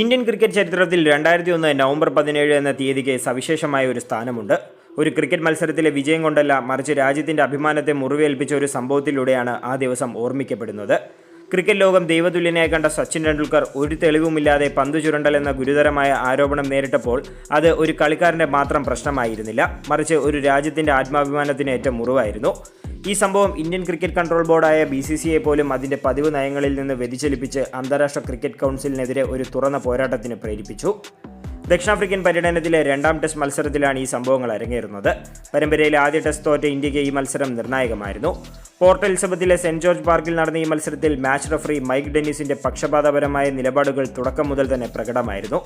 Indian cricket ചരിത്രത്തിൽ രണ്ടായിരത്തി ഒന്ന് നവംബർ പതിനേഴ് എന്ന തീയതിക്ക് സവിശേഷമായ ഒരു സ്ഥാനമുണ്ട്. ഒരു ക്രിക്കറ്റ് മത്സരത്തിലെ വിജയം കൊണ്ടല്ല മറിച്ച് രാജ്യത്തിന്റെ അഭിമാനത്തെ മുറിവേൽപ്പിച്ച ഒരു സംഭവത്തിലൂടെയാണ് ആ ദിവസം ഓർമ്മിക്കപ്പെടുന്നത്. ക്രിക്കറ്റ് ലോകം ദൈവതുല്യനായി കണ്ട സച്ചിൻ ടെണ്ടുൽക്കർ ഒരു തെളിവുമില്ലാതെ പന്തു ചുരണ്ടൽ എന്ന ഗുരുതരമായ ആരോപണം നേരിട്ടപ്പോൾ അത് ഒരു കളിക്കാരന്റെ മാത്രം പ്രശ്നമായിരുന്നില്ല. മറിച്ച് ഒരു രാജ്യത്തിന്റെ ആത്മാഭിമാനത്തിന് ഏറ്റ മുറിവായിരുന്നു. ഈ സംഭവം ഇന്ത്യൻ ക്രിക്കറ്റ് കൺട്രോൾ ബോർഡായ ബി സി സി ഐ പോലും അതിന്റെ പതിവ് നയങ്ങളിൽ നിന്ന് വ്യതിചലിപ്പിച്ച് അന്താരാഷ്ട്ര ക്രിക്കറ്റ് കൗൺസിലിനെതിരെ ഒരു തുറന്ന പോരാട്ടത്തിന് പ്രേരിപ്പിച്ചു. ദക്ഷിണാഫ്രിക്കൻ പര്യടനത്തിലെ രണ്ടാം ടെസ്റ്റ് മത്സരത്തിലാണ് ഈ സംഭവങ്ങൾ അരങ്ങേറുന്നത്. പരമ്പരയിലെ ആദ്യ ടെസ്റ്റ് തോറ്റ ഇന്ത്യയ്ക്ക് ഈ മത്സരം നിർണായകമായിരുന്നു. പോർട്ട് എലിസബത്തിലെ സെന്റ് ജോർജ് പാർക്കിൽ നടന്ന ഈ മത്സരത്തിൽ മാച്ച് റഫറി മൈക്ക് ഡെന്നിസിന്റെ പക്ഷപാതപരമായ നിലപാടുകൾ തുടക്കം മുതൽ തന്നെ പ്രകടമായിരുന്നു.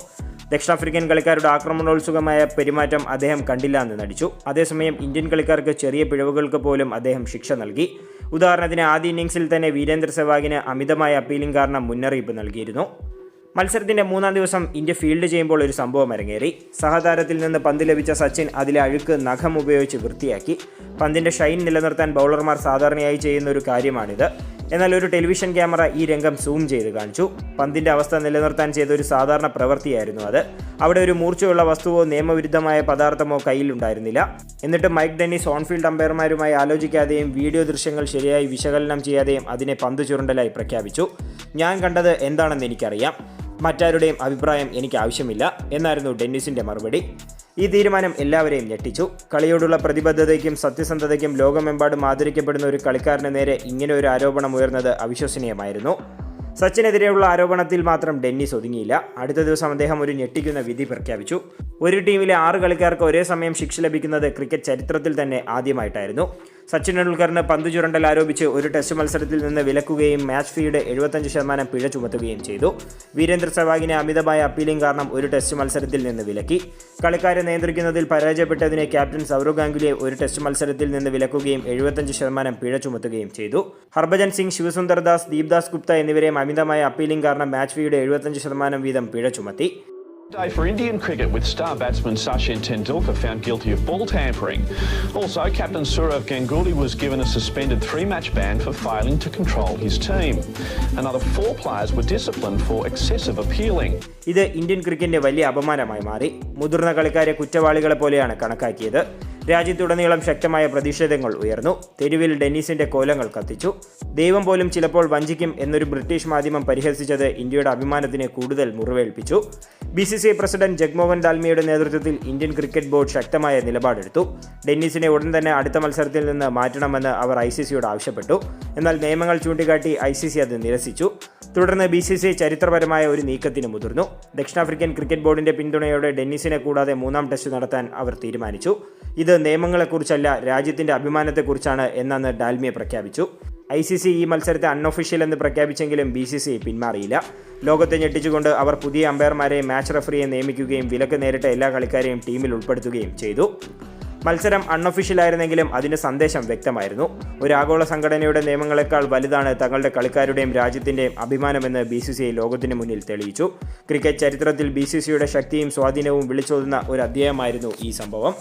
ദക്ഷിണാഫ്രിക്കൻ കളിക്കാരുടെ ആക്രമണോത്സുകമായ പെരുമാറ്റം അദ്ദേഹം കണ്ടില്ല എന്ന് നടിച്ചു. അതേസമയം ഇന്ത്യൻ കളിക്കാർക്ക് ചെറിയ പിഴവുകൾക്ക് പോലും അദ്ദേഹം ശിക്ഷ നൽകി. ഉദാഹരണത്തിന് ആദ്യ ഇന്നിംഗ്സിൽ തന്നെ വീരേന്ദ്ര സെവാഗിന് അമിതമായ അപ്പീലിംഗ് കാരണം മുന്നറിയിപ്പ് നൽകിയിരുന്നു. മത്സരത്തിന്റെ മൂന്നാം ദിവസം ഇന്ത്യ ഫീൽഡ് ചെയ്യുമ്പോൾ ഒരു സംഭവം അരങ്ങേറി. സഹതാരത്തിൽ നിന്ന് പന്ത് ലഭിച്ച സച്ചിൻ അതിലെ അഴുക്ക് നഖം ഉപയോഗിച്ച് വൃത്തിയാക്കി. പന്തിന്റെ ഷൈൻ നിലനിർത്താൻ ബൗളർമാർ സാധാരണയായി ചെയ്യുന്ന ഒരു കാര്യമാണിത്. എന്നാൽ ഒരു ടെലിവിഷൻ ക്യാമറ ഈ രംഗം സൂം ചെയ്ത് കാണിച്ചു. പന്തിന്റെ അവസ്ഥ നിലനിർത്താൻ ചെയ്ത ഒരു സാധാരണ പ്രവൃത്തിയായിരുന്നു അത്. അവിടെ ഒരു മൂർച്ചയുള്ള വസ്തുവോ നിയമവിരുദ്ധമായ പദാർത്ഥമോ കയ്യിലുണ്ടായിരുന്നില്ല എന്നിട്ട് മൈക്ക് ഡെന്നിസ് ഓൺഫീൽഡ് അമ്പയർമാരുമായി ആലോചിക്കാതെയും വീഡിയോ ദൃശ്യങ്ങൾ ശരിയായി വിശകലനം ചെയ്യാതെയും അതിനെ പന്ത് ചുരുണ്ടലായി പ്രഖ്യാപിച്ചു. ഞാൻ കണ്ടത് എന്താണെന്ന് എനിക്കറിയാം. മറ്റാരുടെയും അഭിപ്രായം എനിക്ക് ആവശ്യമില്ല എന്നായിരുന്നു ഡെന്നിസിന്റെ മറുപടി. ഈ തീരുമാനം എല്ലാവരെയും ഞെട്ടിച്ചു. കളിയോടുള്ള പ്രതിബദ്ധതയ്ക്കും സത്യസന്ധതയ്ക്കും ലോകമെമ്പാടും ആദരിക്കപ്പെടുന്ന ഒരു കളിക്കാരന് നേരെ ഇങ്ങനെ ഒരു ആരോപണം ഉയർന്നത് അവിശ്വസനീയമായിരുന്നു. സച്ചിനെതിരെയുള്ള ആരോപണത്തിൽ മാത്രം ഡെന്നിസ് ഒതുങ്ങിയില്ല. അടുത്ത ദിവസം അദ്ദേഹം ഒരു ഞെട്ടിക്കുന്ന വിധി പ്രഖ്യാപിച്ചു. ഒരു ടീമിലെ ആറ് കളിക്കാർക്ക് ഒരേ സമയം ശിക്ഷ ലഭിക്കുന്നത് ക്രിക്കറ്റ് ചരിത്രത്തിൽ തന്നെ ആദ്യമായിട്ടായിരുന്നു. സച്ചിൻ ടെണ്ടുൽക്കറിന് പന്ത് ചുരണ്ടൽ ആരോപിച്ച് ഒരു ടെസ്റ്റ് മത്സരത്തിൽ നിന്ന് വിലക്കുകയും മാച്ച് ഫീയുടെ എഴുപത്തഞ്ച് ശതമാനം പിഴ ചുമത്തുകയും ചെയ്തു. വീരേന്ദ്ര സെവാഗിനെ അമിതമായ അപ്പീലിംഗ് കാരണം ഒരു ടെസ്റ്റ് മത്സരത്തിൽ നിന്ന് വിലക്കി. കളിക്കാരെ നിയന്ത്രിക്കുന്നതിൽ പരാജയപ്പെട്ടതിനെ ക്യാപ്റ്റൻ സൗരവ് ഗാംഗുലിയെ ഒരു ടെസ്റ്റ് മത്സരത്തിൽ നിന്ന് വിലക്കുകയും എഴുപത്തഞ്ച് ശതമാനം പിഴ ചുമത്തുകയും ചെയ്തു. ഹർഭജൻ സിംഗ് ശിവസുന്ദർദാസ് ദീപ്ദാസ് ഗുപ്ത എന്നിവരെയും അമിതമായ അപ്പീലിംഗ് കാരണം മാച്ച് ഫീയുടെ എഴുപത്തഞ്ച് ശതമാനം വീതം പിഴ ചുമത്തി. Day for Indian cricket with star batsman Sachin Tendulkar found guilty of ball tampering. Also, captain Sourav Ganguly was given a suspended three-match ban for failing to control his team. Another four players were disciplined for excessive appealing. ഇത് Indian ക്രിക്കറ്റിന്റെ വലിയ അപമാനമായി മാറി മുതിർന്ന കളിക്കാരെ കുറ്റവാളികളെ പോലെയാണ് കണക്കാക്കിയത് രാജ്യത്തുടനീളം ശക്തമായ പ്രതിഷേധങ്ങൾ ഉയർന്നു. തെരുവിൽ ഡെന്നീസിന്റെ കോലങ്ങൾ കത്തിച്ചു. ദൈവം പോലും ചിലപ്പോൾ വഞ്ചിക്കും എന്നൊരു ബ്രിട്ടീഷ് മാധ്യമം പരിഹസിച്ചത് ഇന്ത്യയുടെ അഭിമാനത്തിന് കൂടുതൽ മുറിവേൽപ്പിച്ചു. B C C president Jagmohan ഡാൽമിയുടെ നേതൃത്വത്തിൽ ഇന്ത്യൻ ക്രിക്കറ്റ് ബോർഡ് ശക്തമായ നിലപാടെടുത്തു. ഡെന്നീസിനെ ഉടൻ തന്നെ അടുത്ത മത്സരത്തിൽ നിന്ന് മാറ്റണമെന്ന് അവർ ഐ സി സിയോട് ആവശ്യപ്പെട്ടു. എന്നാൽ നിയമങ്ങൾ ചൂണ്ടിക്കാട്ടി ഐ സി സി അത് നിരസിച്ചു. തുടർന്ന് ബി സി സി ചരിത്രപരമായ ഒരു നീക്കത്തിന് മുതിർന്നു. ദക്ഷിണാഫ്രിക്കൻ ക്രിക്കറ്റ് ബോർഡിന്റെ പിന്തുണയോടെ ഡെന്നിസിനെ കൂടാതെ മൂന്നാം ടെസ്റ്റ് നടത്താൻ അവർ തീരുമാനിച്ചു. ഇത് നിയമങ്ങളെക്കുറിച്ചല്ല രാജ്യത്തിന്റെ അഭിമാനത്തെക്കുറിച്ചാണ് എന്നാണ് ഡാൽമിയ പ്രഖ്യാപിച്ചു. ഐ സി സി ഈ മത്സരത്തെ അൺഒഫീഷ്യൽ എന്ന് പ്രഖ്യാപിച്ചെങ്കിലും ബി സി സി പിന്മാറിയില്ല. ലോകത്തെ ഞെട്ടിച്ചുകൊണ്ട് അവർ പുതിയ അമ്പയർമാരെ മാച്ച് റഫറിയെ നിയമിക്കുകയും വിലക്ക് നേരിട്ട എല്ലാ കളിക്കാരെയും ടീമിൽ ഉൾപ്പെടുത്തുകയും ചെയ്തു. മത്സരം അൺഒഫീഷ്യലായിരുന്നെങ്കിലും അതിന്റെ സന്ദേശം വ്യക്തമായിരുന്നു. ഒരു ആഗോള സംഘടനയുടെ നിയമങ്ങളെക്കാൾ വലുതാണ് തങ്ങളുടെ കളിക്കാരുടെയും രാജ്യത്തിന്റെയും അഭിമാനമെന്ന് ബി സി സി ഐ ലോകത്തിന് മുന്നിൽ തെളിയിച്ചു. ക്രിക്കറ്റ് ചരിത്രത്തിൽ ബി സി സിയുടെ ശക്തിയും സ്വാധീനവും വിളിച്ചോതുന്ന ഒരു അധ്യായമായിരുന്നു ഈ സംഭവം.